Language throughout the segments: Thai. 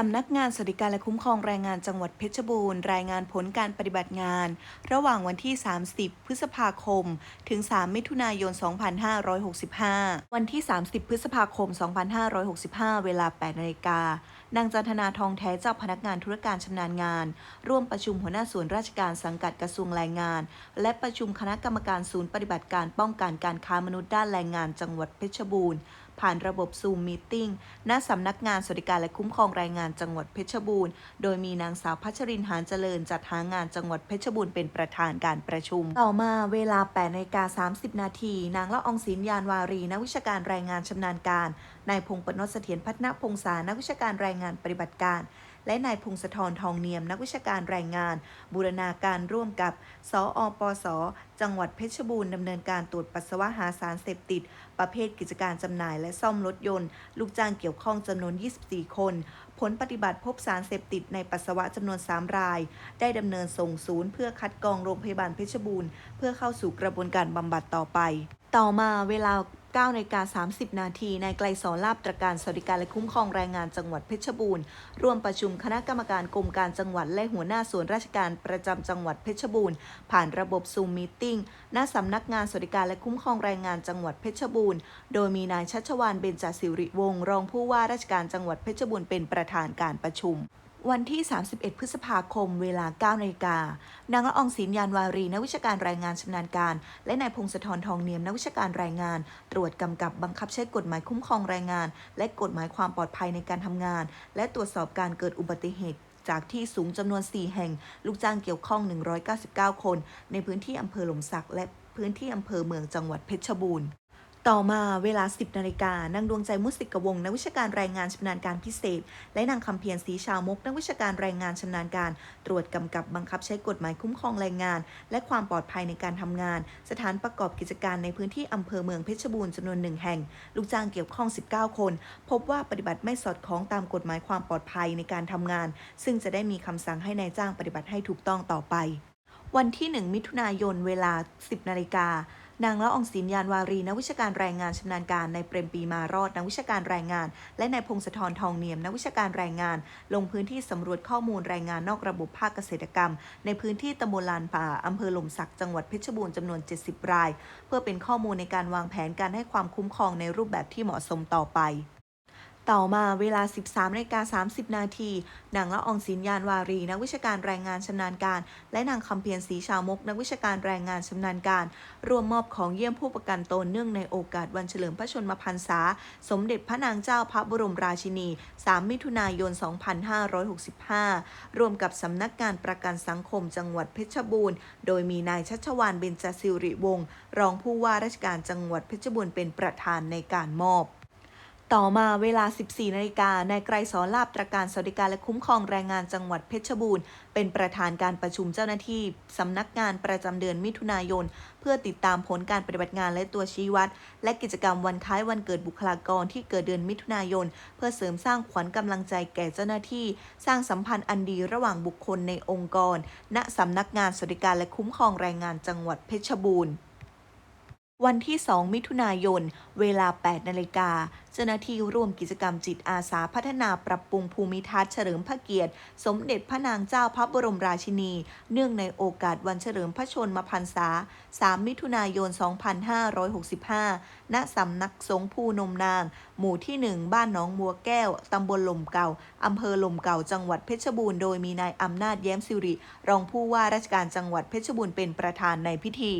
สำนักงานสวัสดิการและคุ้มครองแรงงานจังหวัดเพชรบูรณ์รายงานผลการปฏิบัติงาน ระหว่างวันที่ 30 พฤษภาคม ถึง 3 มิถุนายน 2565 วันที่ 30 พฤษภาคม 2565 เวลา 8นาฬิกา นางจันทนาทองแท้เจ้าพนักงานธุรการชำนาญงาน ร่วมประชุมหัวหน้าส่วนราชการสังกัดกระทรวงแรงงาน และประชุมคณะกรรมการศูนย์ปฏิบัติการป้องกันการค้ามนุษย์ด้านแรงงานจังหวัดเพชรบูรณ์ผ่านระบบซูมมีติ้งณสำนักงานสวัสดิการและคุ้มครองแรงงานจังหวัดเพชรบูรณ์ โดยมีนางสาวพัชรินหานเจริญจัดหางานจังหวัดเพชรบูรณ์เป็นประธานการประชุม ต่อมาเวลา8นาฬิกา30 นาที นางละอองศิลยานวารี นักวิชาการแรงงานชำนาญการ นายพงศ์ปนศเสถียรพัฒนพงษานักวิชาการแรงงานานปฏิบัติการ และนายพงศธรทองเนียม นักวิชาการแรงงาน บูรณาการร่วมกับสอปส จังหวัดเพชรบูรณ์ดำเนินการตรวจปัสสาวะหาสารเสพติด ประเภทกิจการจำหน่ายและซ่อมรถยนต์ ลูกจ้างเกี่ยวข้องจำนวน 24 คน ผลปฏิบัติพบสารเสพติดในปัสสาวะจำนวน 3 ราย ได้ดำเนินส่งศูนย์เพื่อคัดกรองโรงพยาบาลเพชรบูรณ์เพื่อเข้าสู่กระบวนการบำบัดต่อไป ต่อมาเวลา9นาฬิกา30 นาทีนายไกลสอนลาบตรการสวัสดิการและคุ้มครองแรงงานจังหวัดเพชรบูรณ์ร่วมประชุมคณะกรรมการกรมการจังหวัดและหัวหน้าส่วนราชการประจำจังหวัดเพชรบูรณ์ผ่านระบบซูมมีติ้งณสำนักงานสวัสดิการและคุ้มครองแรงงานจังหวัดเพชรบูรณ์โดยมีนายชัชวานเบญจสิริวงศ์รองผู้ว่าราชการจังหวัดเพชรบูรณ์เป็นประธานการประชุม วันที่ 31 พฤษภาคม เวลา 9นาฬิกา นางละอองศิลยานวารี นักวิชาการรายงานชำนาญการ และนายพงศธรทองเนียม นักวิชาการรายงาน ตรวจกำกับบังคับใช้กฎหมายคุ้มครองแรงงาน และกฎหมายความปลอดภัยในการทำงาน และตรวจสอบการเกิดอุบัติเหตุจากที่สูงจำนวน 4 แห่ง ลูกจ้างเกี่ยวข้อง 199 คน ในพื้นที่อำเภอหลมสักและพื้นที่อำเภอเมืองจังหวัดเพชรบูรณ์ ต่อมาเวลา 10 นาฬิกานางดวงใจมุสิกวงนักวิชาการแรงงานชำนาญการพิเศษ และนางคำเพียรศรีชาวมกนักวิชาการแรงงานชำนาญการ ตรวจกำกับบังคับใช้กฎหมายคุ้มครองแรงงาน และความปลอดภัยในการทำงาน สถานประกอบกิจการในพื้นที่อำเภอเมืองเพชรบูรณ์จำนวนหนึ่งแห่ง ลูกจ้างเกี่ยวข้อง 19 คน พบว่าปฏิบัติไม่สอดคล้องตามกฎหมายความปลอดภัยในการทำงาน ซึ่งจะได้มีคำสั่งให้นายจ้างปฏิบัติให้ถูกต้องต่อไป วันที่ 1 มิถุนายนเวลา 10นาฬิกา นางละอองศิลยานวารีนักวิชาการแรงงานชำนาญการในเปรมปีมารอดนักวิชาการแรงงาน และนายพงศธรทองเนียมนักวิชาการแรงงาน ลงพื้นที่สำรวจข้อมูลแรงงานนอกระบบภาคเกษตรกรรม ในพื้นที่ตำบลลานป่าอำเภอหล่มสักจังหวัดเพชรบูรณ์จำนวน 70 ราย เพื่อเป็นข้อมูลในการวางแผนการให้ความคุ้มครองในรูปแบบที่เหมาะสมต่อไป ต่อมาเวลา 13นาฬิกา30 นาทีนางละอองศิลยานวารี นักวิชาการแรงงานชำนาญการ และนางคำเพียรศรีชาวมก นักวิชาการแรงงานชำนาญการร่วมมอบของเยี่ยมผู้ประกันตนเนื่องในโอกาสวันเฉลิมพระชนมพรรษา สมเด็จพระนางเจ้าพระบรมราชินี 3 มิถุนายน 2565ร่วมกับสำนักงานประกันสังคมจังหวัดเพชรบูรณ์ โดยมีนายชัชวานเบญจสิริวงศ์รองผู้ว่าราชการจังหวัดเพชรบูรณ์เป็นประธานในการมอบ ต่อมาเวลา 14 นาฬิกานายไกรสอนลาบตระการสวัสดิการและคุ้มครองแรงงานจังหวัดเพชรบูรณ์ เป็นประธานการประชุมเจ้าหน้าที่ สำนักงานประจำเดือนมิถุนายน เพื่อติดตามผลการปฏิบัติงานและตัวชี้วัด และกิจกรรมวันคล้ายวันเกิดบุคลากรที่เกิดเดือนมิถุนายน เพื่อเสริมสร้างขวัญกำลังใจแก่เจ้าหน้าที่ สร้างสัมพันธ์อันดีระหว่างบุคคลในองค์กร ณสำนักงานสวัสดิการและคุ้มครองแรงงานจังหวัดเพชรบูรณ์ วันที่ 2 มิถุนายน เวลา 8 นาฬิกา เจ้าหน้าที่ร่วมกิจกรรมจิตอาสาพัฒนาปรับปรุงภูมิทัศน์เฉลิมพระเกียรติ สมเด็จพระนางเจ้าพระบรมราชินี เนื่องในโอกาสวันเฉลิมพระชนมพรรษา 3 มิถุนายน 2565 ณ สำนักสงฆ์ภูนมนาง หมู่ที่ 1 บ้านหนองบัวแก้ว ตำบลหล่มเก่า อำเภอหล่มเก่า จังหวัดเพชรบูรณ์ โดยมีนายอำนาจแย้มสิริ รองผู้ว่าราชการจังหวัดเพชรบูรณ์เป็นประธานในพิธี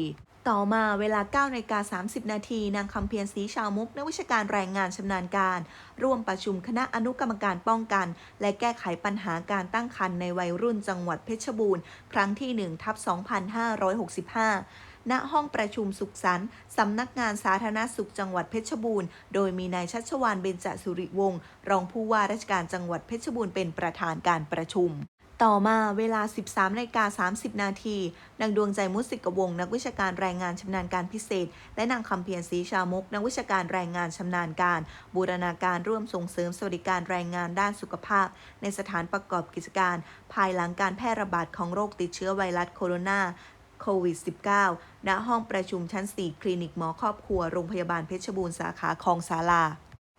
ต่อมาเวลา9นาฬิกา30 นาที นางคำเพียรศรีชาวมุก นักวิชาการแรงงานชำนาญการ ร่วมประชุมคณะอนุกรรมการป้องกัน และแก้ไขปัญหาการตั้งครรภ์ในวัยรุ่นจังหวัดเพชรบูรณ์ ครั้งที่ 1 ทับ 2565ณห้องประชุมสุขสันต์สำนักงานสาธารณสุขจังหวัดเพชรบูรณ์ โดยมีนายชัชวานเบญจสุริวงศ์รองผู้ว่าราชการจังหวัดเพชรบูรณ์เป็นประธานการประชุม ต่อมาเวลา 13นาฬิกา30 นาที นางดวงใจมุสิกวง นักวิชาการแรงงานชำนาญการพิเศษ และนางคำเพียรศรีชามก นักวิชาการแรงงานชำนาญการ บูรณาการร่วมส่งเสริมสวัสดิการแรงงานด้านสุขภาพ ในสถานประกอบกิจการ ภายหลังการแพร่ระบาดของโรคติดเชื้อไวรัสโคโรนาโควิด -19 ณ ห้องประชุมชั้น 4 คลินิกหมอครอบครัว โรงพยาบาลเพชรบูรณ์สาขาคลองสาลา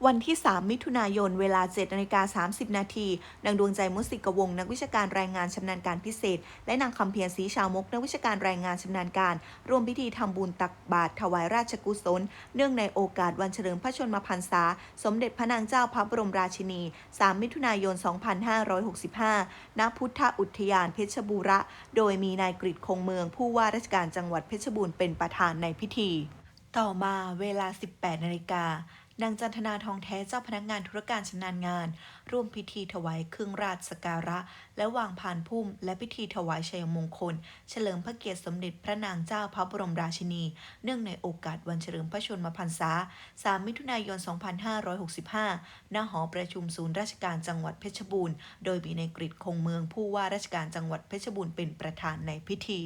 วันที่ 3 มิถุนายน เวลา7นาฬิกา30 นาทีนางดวงใจมุสิกวง นักวิชาการแรายงานชำนาญการพิเศษ และนางคำเพียรศรีชาวมก นักวิชาการแรายงานชำนาญการ ร่วมพิธีทำบุญตักบาตรถวายราชกุศล เนื่องในโอกาสวันเฉลิมพระชนมพรรษา สมเด็จพระนางเจ้าพระบรมราชินี 3 มิถุนายน 2565 ณ พุทธอุทยานเพชรบูระ โดยมีนายกฤษคงเมือง ผู้ว่าราชการจังหวัดเพชรบูรณ์เป็นประธานในพิธี ต่อมาเวลา 18นาฬิกา นางจันทนาทองแท้เจ้าพนักงานธุรการชำนาญงาน ร่วมพิธีถวายเครื่องราชสการะ และวางพานพุ่ม และพิธีถวายชัยมงคล เฉลิมพระเกียรติสมเด็จพระนางเจ้าพระบรมราชินี เนื่องในโอกาสวันเฉลิมพระชนมพรรษา 3 มิถุนายน 2565 ณ หอประชุมศูนย์ราชการจังหวัดเพชรบูรณ์ โดยมีนายกฤษคงเมืองผู้ว่าราชการจังหวัดเพชรบูรณ์เป็นประธานในพิธี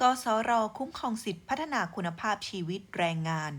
กสร คุ้มครองสิทธิพัฒนาคุณภาพชีวิตแรงงาน